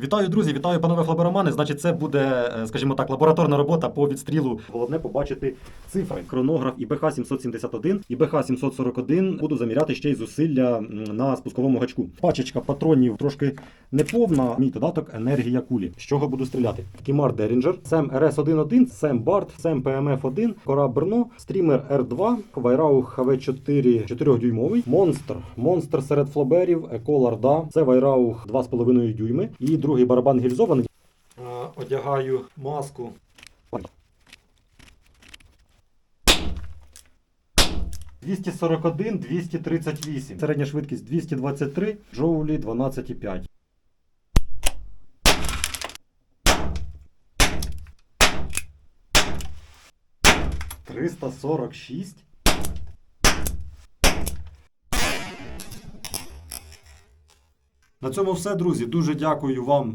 Вітаю, друзі, вітаю, панове флаберомани. Значить, це буде, е, скажімо так, лабораторна робота по відстрілу. Головне побачити цифри. Хронограф ІБХ 771, ІБХ 741. Буду заміряти ще й зусилля на спусковому гачку. Пачечка патронів трошки неповна. Мій додаток енергія кулі. З чого буду стріляти? Кімар Дерінджер, Сем РС-11, Сем Барт, Сем ПМФ-1, Кора Берно, Стрімер Р2, Вайраух ХВ4 4-дюймовий, Монстр, Монстр серед флоберів, Екол Орда, це Вайраух 2,5 дюйми. І другий барабан гільзований. Одягаю маску. «241, 238. Середня швидкість 223, джоулі 12,5. Триста сорок шість. На цьому все, друзі. Дуже дякую вам